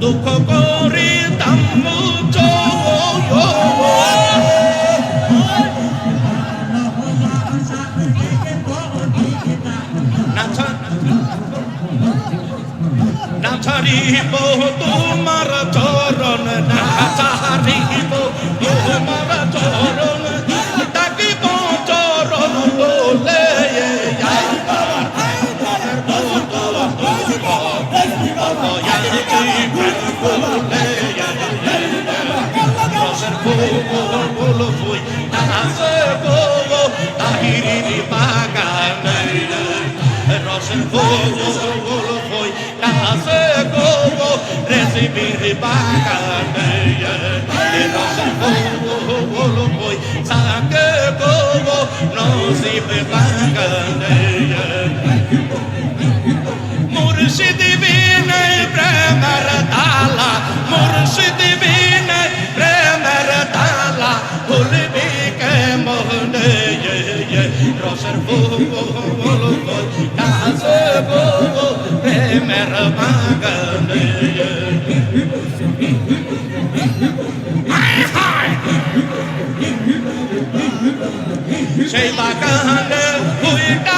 দুঃখ করিতাম মুচ না ছাড়িব তোমার চরণ না রসের ফুল ফুই নাচে গো তাহিরি বাগানে রসর প্রেমর বাগান সেই বাগান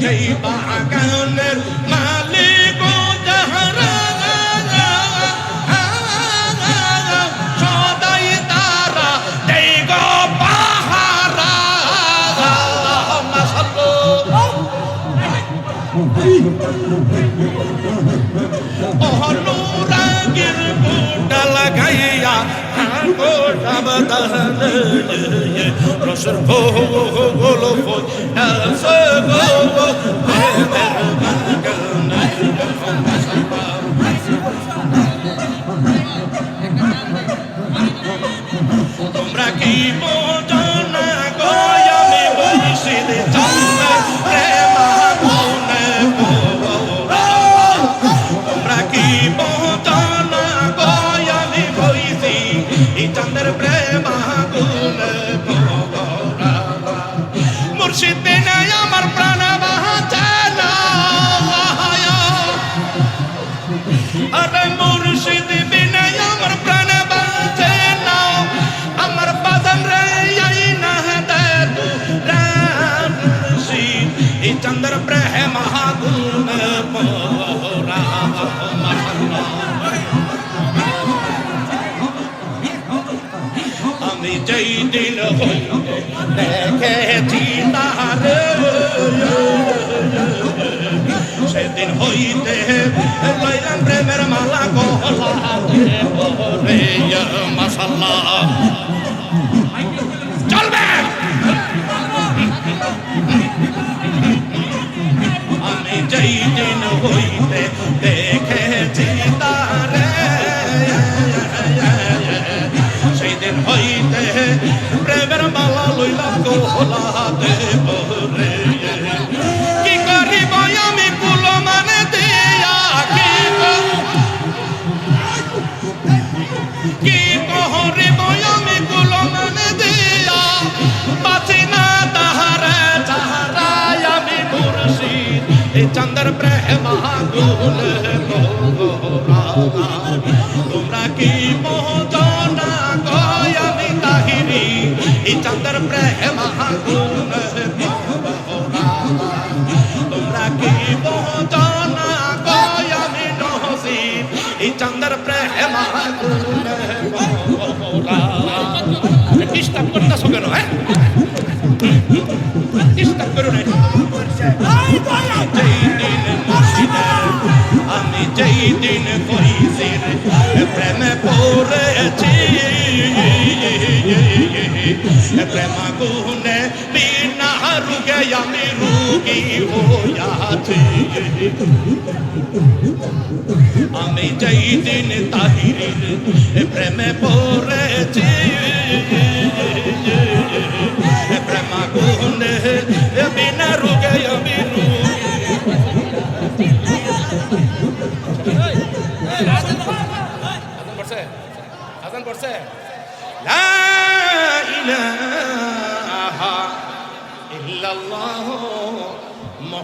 সেই বাগানের মালিক সদাই তারা দেই গো পাহারা মাশাল্লাহ অনুরাগের বুটা লাগাইয়া রসর ভো গোলো চন্দ্র প্রেম আগুনে। মুর্শিদ বিনে আমার প্রাণ বাঁচে না আরে মুর্শিদ বিনে আমার প্রাণ বাঁচে না আমার বাদন রে না এই চন্দ্র প্রেম মহাগুণ পোরা যেই দিন হইতে দেখেছি তাহারে সেদিন হইতে লইলাম প্রেমের মালা গলাতে চন্দ্র প্রেম গুল তোমরা কি চন্দ্র প্রেমা তোমরা কি জানা গয়ামি নহসি এই চন্দ্র প্রেমা ডিস্টার্ব করতেছো কেন হ্যাঁ? ডিস্টার্ব করো না। প্রেম গুনে বিনা রুগে আমি রুগী হইয়াছি আমি যেই দিন তাহিরির প্রেমে পড়েছি প্রেম গুনে বিনা রুগে আমি রুগী আজান পড়ছে আজান পড়ছে إله إلا الله.